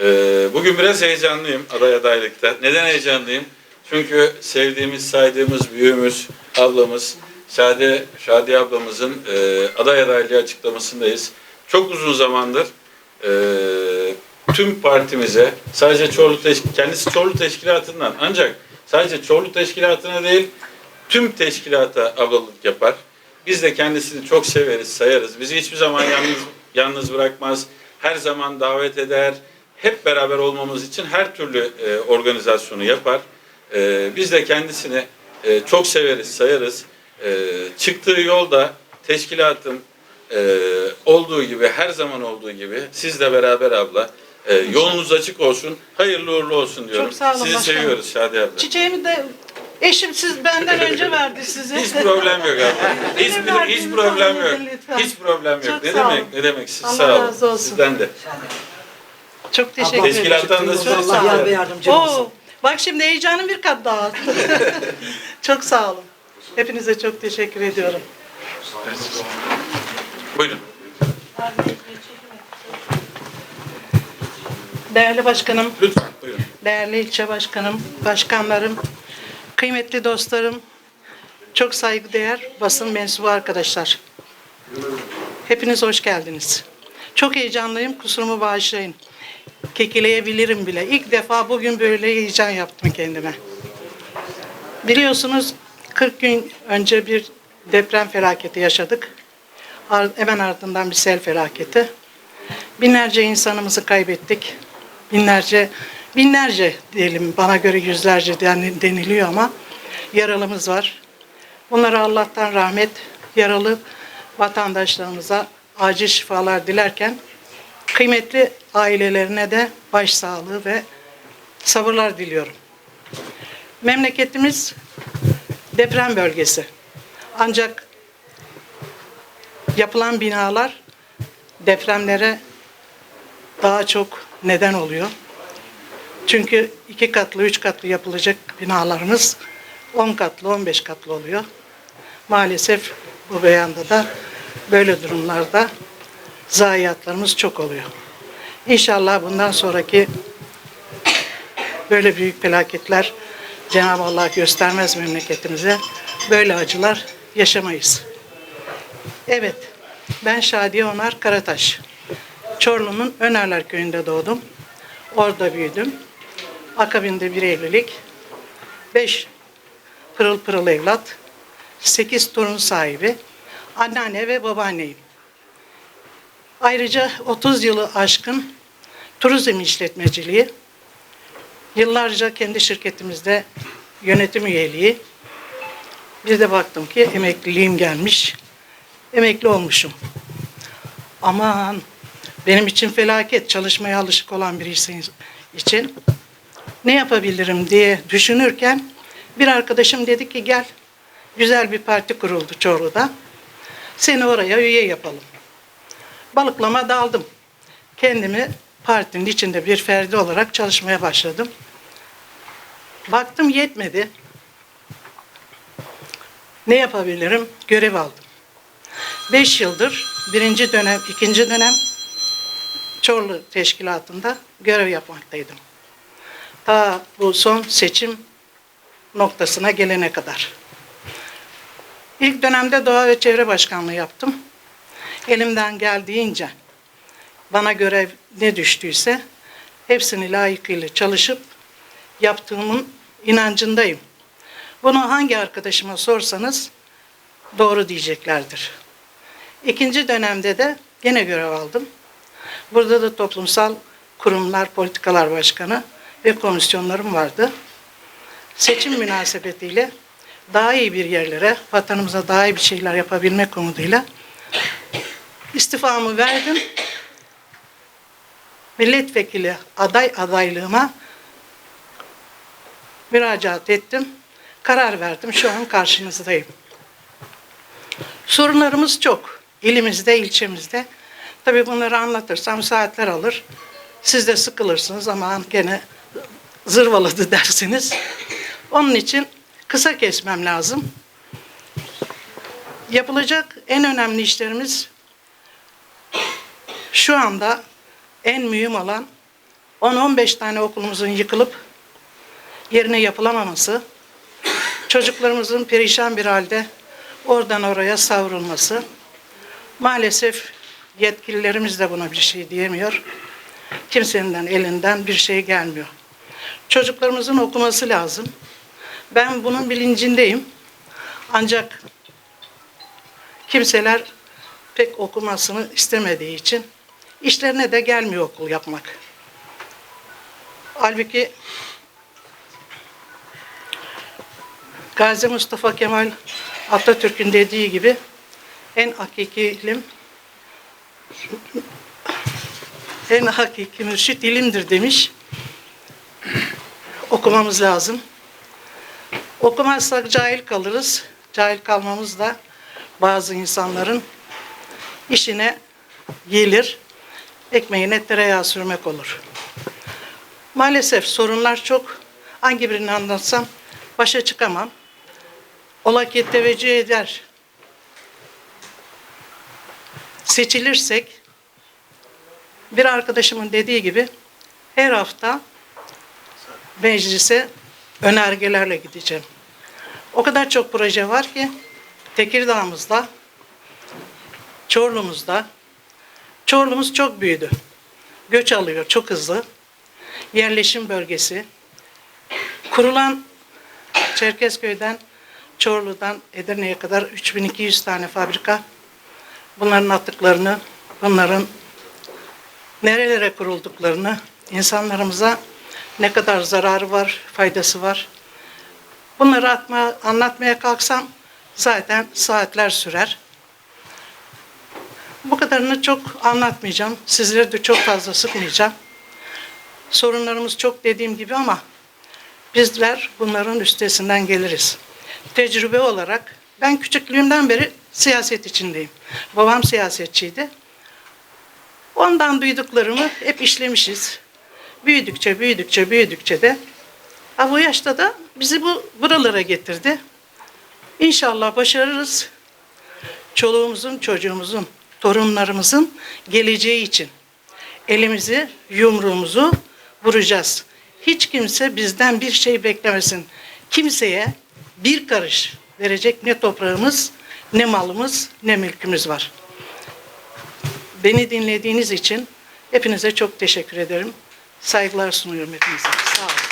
Ee, bugün biraz heyecanlıyım aday adaylıkta. Neden heyecanlıyım? Çünkü sevdiğimiz, saydığımız büyüğümüz, ablamız, Şadi, Şadi ablamızın e, aday adaylığı açıklamasındayız. Çok uzun zamandır e, tüm partimize, sadece Çorlu Teşk kendisi Çorlu Teşkilatı'ndan ancak sadece Çorlu Teşkilatı'na değil, tüm teşkilata ablalık yapar. Biz de kendisini çok severiz, sayarız. Bizi hiçbir zaman yalnız yalnız bırakmaz. Her zaman davet eder. Hep beraber olmamız için her türlü e, organizasyonu yapar. E, biz de kendisini e, çok severiz, sayarız. E, çıktığı yolda teşkilatım e, olduğu gibi, her zaman olduğu gibi sizle beraber abla e, yolunuz açık olsun, hayırlı uğurlu olsun diyorum. Çok sağ olun Sizi başkanım. seviyoruz Şadi abla. Çiçeğimi de eşim siz benden önce verdi size. Hiç problem yok abla. Hiç, Benim hiç verdiğimi problem yok. lütfen. Hiç problem yok. Çok ne sağ demek? olun. Ne demek? Siz Allah sağ olun. razı olsun. Sizden de. Çok teşekkür ederim. Teşkilattan da Çok sağ Allah olun. ve yardımcın olsun. Oo, bak şimdi heyecanım bir kat daha arttı. çok sağ olun. Hepinize çok teşekkür ediyorum. Buyurun. Değerli başkanım, Lütfen buyurun. değerli ilçe başkanım, başkanlarım, kıymetli dostlarım, çok saygıdeğer basın mensubu arkadaşlar. Hepiniz hoş geldiniz. Çok heyecanlıyım, kusurumu bağışlayın. Kekileyebilirim bile. İlk defa bugün böyle heyecan yaptım kendime. Biliyorsunuz 40 gün önce bir deprem felaketi yaşadık. Hemen ardından bir sel felaketi. Binlerce insanımızı kaybettik. Binlerce, binlerce diyelim bana göre yüzlerce den- deniliyor ama yaralımız var. Bunlara Allah'tan rahmet, yaralı vatandaşlarımıza acil şifalar dilerken kıymetli ailelerine de başsağlığı ve sabırlar diliyorum. Memleketimiz deprem bölgesi. Ancak yapılan binalar depremlere daha çok neden oluyor. Çünkü iki katlı, üç katlı yapılacak binalarımız 10 katlı, 15 katlı oluyor. Maalesef bu beyanda da böyle durumlarda zayiatlarımız çok oluyor. İnşallah bundan sonraki böyle büyük felaketler Cenab-ı Allah göstermez memleketimize. Böyle acılar yaşamayız. Evet, ben Şadiye Onar Karataş. Çorlu'nun Önerler köyünde doğdum. Orada büyüdüm. Akabinde bir evlilik. Beş pırıl pırıl evlat. Sekiz torun sahibi. Anneanne ve babaanneyim. Ayrıca 30 yılı aşkın turizm işletmeciliği, yıllarca kendi şirketimizde yönetim üyeliği, bir de baktım ki emekliliğim gelmiş, emekli olmuşum. Aman benim için felaket çalışmaya alışık olan birisi için ne yapabilirim diye düşünürken bir arkadaşım dedi ki gel güzel bir parti kuruldu Çorlu'da. Seni oraya üye yapalım. Balıklama daldım. Kendimi partinin içinde bir ferdi olarak çalışmaya başladım. Baktım yetmedi. Ne yapabilirim? Görev aldım. Beş yıldır birinci dönem, ikinci dönem Çorlu Teşkilatı'nda görev yapmaktaydım. Ta bu son seçim noktasına gelene kadar. İlk dönemde Doğa ve Çevre Başkanlığı yaptım. Elimden geldiğince bana görev ne düştüyse hepsini layıkıyla çalışıp yaptığımın inancındayım. Bunu hangi arkadaşıma sorsanız doğru diyeceklerdir. İkinci dönemde de gene görev aldım. Burada da toplumsal kurumlar, politikalar başkanı ve komisyonlarım vardı. Seçim münasebetiyle daha iyi bir yerlere, vatanımıza daha iyi bir şeyler yapabilmek umuduyla istifamı verdim. Milletvekili aday adaylığıma müracaat ettim. Karar verdim. Şu an karşınızdayım. Sorunlarımız çok. İlimizde, ilçemizde. Tabii bunları anlatırsam saatler alır. Siz de sıkılırsınız ama gene zırvaladı dersiniz. Onun için kısa kesmem lazım. Yapılacak en önemli işlerimiz şu anda en mühim olan 10-15 tane okulumuzun yıkılıp yerine yapılamaması, çocuklarımızın perişan bir halde oradan oraya savrulması. Maalesef yetkililerimiz de buna bir şey diyemiyor. Kimsenin elinden bir şey gelmiyor. Çocuklarımızın okuması lazım. Ben bunun bilincindeyim. Ancak kimseler pek okumasını istemediği için işlerine de gelmiyor okul yapmak. Halbuki Gazi Mustafa Kemal Atatürk'ün dediği gibi en hakiki ilim en hakiki mürşit ilimdir demiş. Okumamız lazım. Okumazsak cahil kalırız. Cahil kalmamız da bazı insanların işine gelir. Ekmeğine tereyağı sürmek olur. Maalesef sorunlar çok. Hangi birini anlatsam başa çıkamam. Ola ki teveccüh eder. Seçilirsek bir arkadaşımın dediği gibi her hafta meclise önergelerle gideceğim. O kadar çok proje var ki Tekirdağ'ımızda, Çorlu'muzda, Çorlu'muz çok büyüdü. Göç alıyor çok hızlı. Yerleşim bölgesi. Kurulan Çerkezköy'den, Çorlu'dan Edirne'ye kadar 3200 tane fabrika. Bunların attıklarını, bunların nerelere kurulduklarını, insanlarımıza ne kadar zararı var, faydası var. Bunları atma, anlatmaya kalksam zaten saatler sürer. Bu kadarını çok anlatmayacağım. Sizleri de çok fazla sıkmayacağım. Sorunlarımız çok dediğim gibi ama bizler bunların üstesinden geliriz. Tecrübe olarak ben küçüklüğümden beri siyaset içindeyim. Babam siyasetçiydi. Ondan duyduklarımı hep işlemişiz. Büyüdükçe, büyüdükçe, büyüdükçe de ha bu yaşta da bizi bu buralara getirdi. İnşallah başarırız. Çoluğumuzun, çocuğumuzun, torunlarımızın geleceği için elimizi, yumruğumuzu vuracağız. Hiç kimse bizden bir şey beklemesin. Kimseye bir karış verecek ne toprağımız, ne malımız, ne mülkümüz var. Beni dinlediğiniz için hepinize çok teşekkür ederim. Saygılar sunuyorum hepinize. Sağ olun.